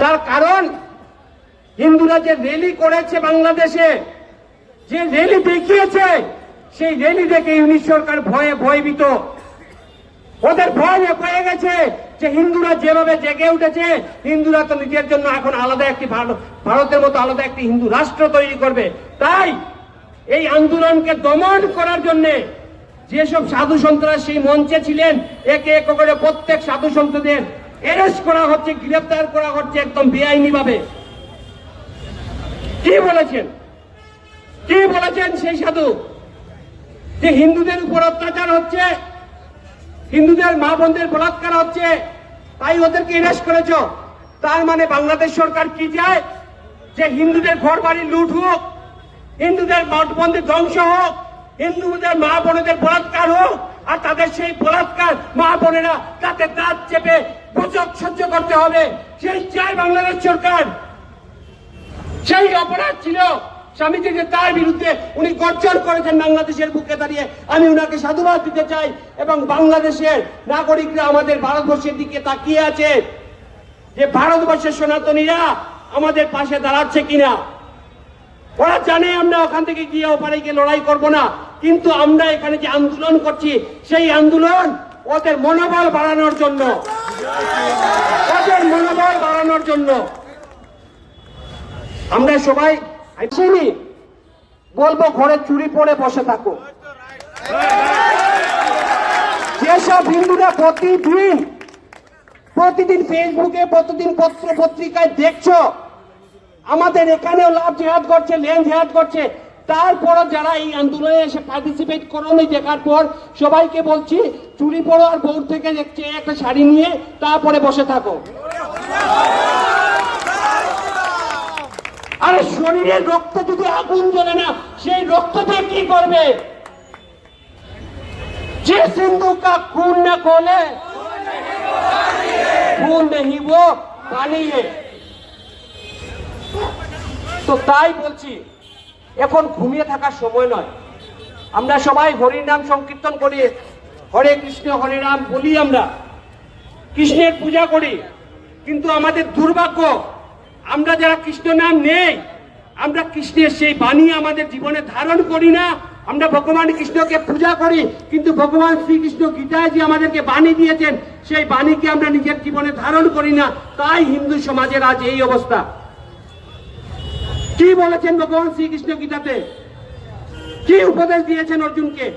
তার কারণ, হিন্দুরা যে র্যালি করেছে বাংলাদেশে, যে র্যালি দেখিয়েছে, সেই র্যালি দেখে ইউনিশ সরকার ভয়ে ভয়ভীত। ওদের ভয় হয়ে গেছে যে হিন্দুরা যেভাবে জেগে উঠেছে, হিন্দুরা তো নিজের জন্য এখন আলাদা একটি ভারত ভারতের মতো আলাদা একটি হিন্দু রাষ্ট্র তৈরি করবে। তাই এই আন্দোলনকে দমন করার জন্য যেসব সাধু সন্তরা সেই মঞ্চে ছিলেন, একে এক করে প্রত্যেক সাধু সন্তদের অ্যারেস্ট করা হচ্ছে গ্রেফতার করা হচ্ছে একদম বেআইনি ভাবে কি বলেছেন? কি বলেছেন সেই সাধু? যে হিন্দুদের উপর অত্যাচার হচ্ছে, হিন্দুদের মা বোনদের বলাৎকার হচ্ছে, তাই ওদেরকে এরেস্ট করেছ। তার মানে বাংলাদেশ সরকার কি চায়? যে হিন্দুদের ঘর বাড়ি লুট হোক, হিন্দুদের মঠ মন্দির ধ্বংস হোক, হিন্দুদের মা বোনেদের বলাৎকার হোক আর তাদের সেই বলাৎকার মা বোনেরা তাতে দাঁত চেপে গুজব সহ্য করতে হবে। সেই চায় বাংলাদেশ সরকার। সেই অপরাধ ছিল তার বিরুদ্ধে উনি গর্জন করেছেন বাংলাদেশের বুকে দাঁড়িয়ে। আমি উনাকে সাধুবাদ দিতে চাই এবং বাংলাদেশের নাগরিকরা আমাদের ভারতবর্ষের দিকে তাকিয়ে আছে যে ভারতবর্ষের সনাতনীরা আমাদের পাশে দাঁড়াচ্ছে কিনা। ওরা জানে আমরা ওখান থেকে গিয়ে ওপারে গিয়ে লড়াই করব না। কিন্তু আমরা এখানে যে আন্দোলন করছি, সেই আন্দোলন ওদের মনোবল বাড়ানোর জন্য। ওদের মনোবল বাড়ানোর জন্য। আমরা সবাই আসেনি বলব, ঘরে চুরি পড়ে বসে থাকো। যেসব হিন্দুরা প্রতিদিন প্রতিদিন ফেসবুকে প্রতিদিন পত্র পত্রিকায় দেখছ আমাদের এখানেও লাভ জেহাদ করছে, লেন জেহাদ করছে। তারপরও যারা এই আন্দোলনে এসে পার্টিসিপেট করোনি দেখার পর, সবাইকে বলছি, চুরি পড়ো আর বউর থেকে দেখছে একটা শাড়ি নিয়ে তারপরে বসে থাকো। আরে শরীরের রক্ত যদি আগুন জ্বলে না, সেই রক্ত দিয়ে কি করবে? যে সিন্ধু কা খুন না খোলে খুন পানি है তো তাই বলছি, এখন ঘুমিয়ে থাকার সময় নয়। আমরা সবাই হরির নাম সংকীর্তন করি, হরে কৃষ্ণ, হরে রাম বলি আমরা। কৃষ্ণের পূজা করি, কিন্তু আমাদের দুর্ভাগ্য, আমরা যারা কৃষ্ণ নাম নেই, আমরা কৃষ্ণের সেই বাণী আমাদের জীবনে ধারণ করি না। আমরা ভগবান কৃষ্ণকে পূজা করি, কিন্তু ভগবান শ্রীকৃষ্ণ গীতায় যে আমাদেরকে বাণী দিয়েছেন, সেই বাণীকে আমরা নিজের জীবনে ধারণ করি না। তাই হিন্দু সমাজের আজ এই অবস্থা। কি বলেছেন ভগবান শ্রীকৃষ্ণ গীতাতে? কি উপদেশ দিয়েছেন অর্জুনকে?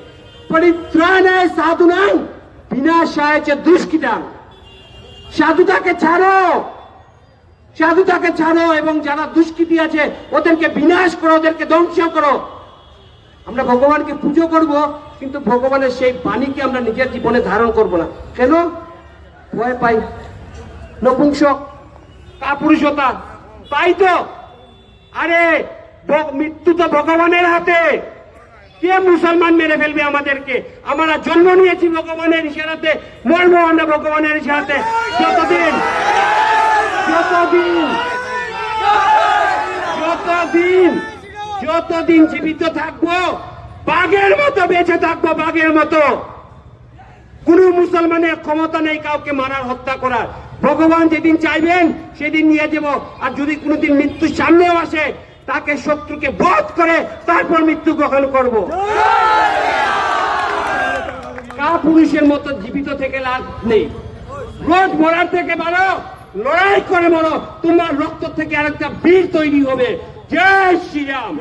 পরিত্রাণায় সাধুনাং বিনাশায় চ দুষ্কৃতাং। সাধুতাকে ছাড়ো। সাধুতাকে ছাড়ো এবং যারা দুষ্কৃতি আছে, ওদেরকে বিনাশ করো, ওদেরকে ধ্বংস করো। আমরা ভগবানকে পুজো করব, কিন্তু ভগবানের সেই বাণীকে আমরা নিজের জীবনে ধারণ করব না। কেন? ভয় পাই। নপুংসক, কাপুরুষতা। তাই তো? আরে মৃত্যু তো ভগবানের হাতে। কে মুসলমান মেরে ফেলবে আমাদেরকে? আমরা জন্ম নিয়েছি ভগবানের ইশারাতে, মরবো আমরা ভগবানের ইশারাতে। যতদিন যতদিন যতদিন যতদিন জীবিত থাকব, বাঘের মতো বেঁচে থাকব, বাঘের মতো। কোন মুসলমানের ক্ষমতা নেই কাউকে মারার, হত্যা করার। ভগবান যেদিন চাইবেন, সেদিন নিয়ে যাব। আর যদি কোনোদিন মৃত্যু সামনেও আসে, তাকে শত্রুকে বধ করে তারপর মৃত্যু গ্রহণ করব। কা পুরুষের মতো জীবিত থেকে লাভ নেই। রোজ মরার থেকে মারো, লড়াই করে মরো। তোমার রক্ত থেকে আরেকটা বীর তৈরি হবে। জয় শ্রীরাম।